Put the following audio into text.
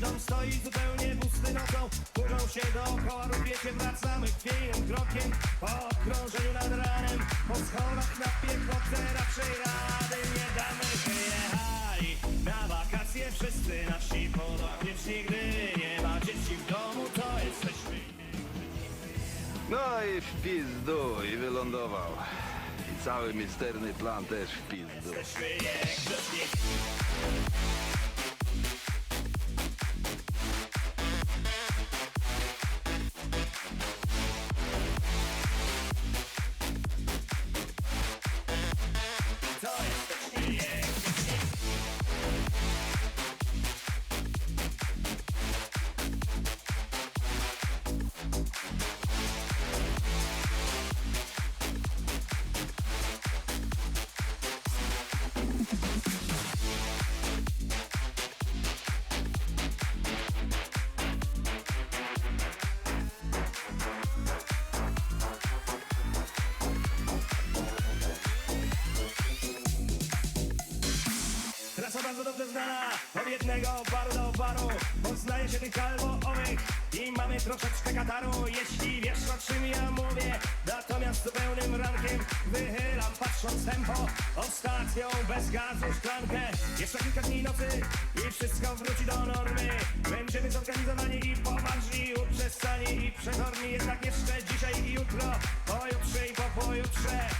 Dom stoi zupełnie pusty nocą. Burzą się dookoła, rubiecie, wracamy chwiejnym krokiem Po okrążeniu nad ranem. Po schodach na piechotę raczej rady nie damy Wyjechali na wakacje wszyscy nasi podopieczni Gdy nie ma dzieci w domu, to jesteśmy. No i w pizdu i wylądował. I cały misterny plan też w pizdu. Jesteśmy niegrzeczni bardzo dobrze znana. Od jednego baru do baru Poznaje się tych albo owych. I mamy troszeczkę kataru Jeśli wiesz o czym ja mówię. Natomiast zupełnym rankiem Wychylam patrząc tempo Ostatnią bez gazu szklankę. Jeszcze kilka dni nocy I wszystko wróci do normy. Będziemy zorganizowani i poważni Uprzestani i przezorni. Jednak jeszcze dzisiaj i jutro Pojutrze i po pojutrze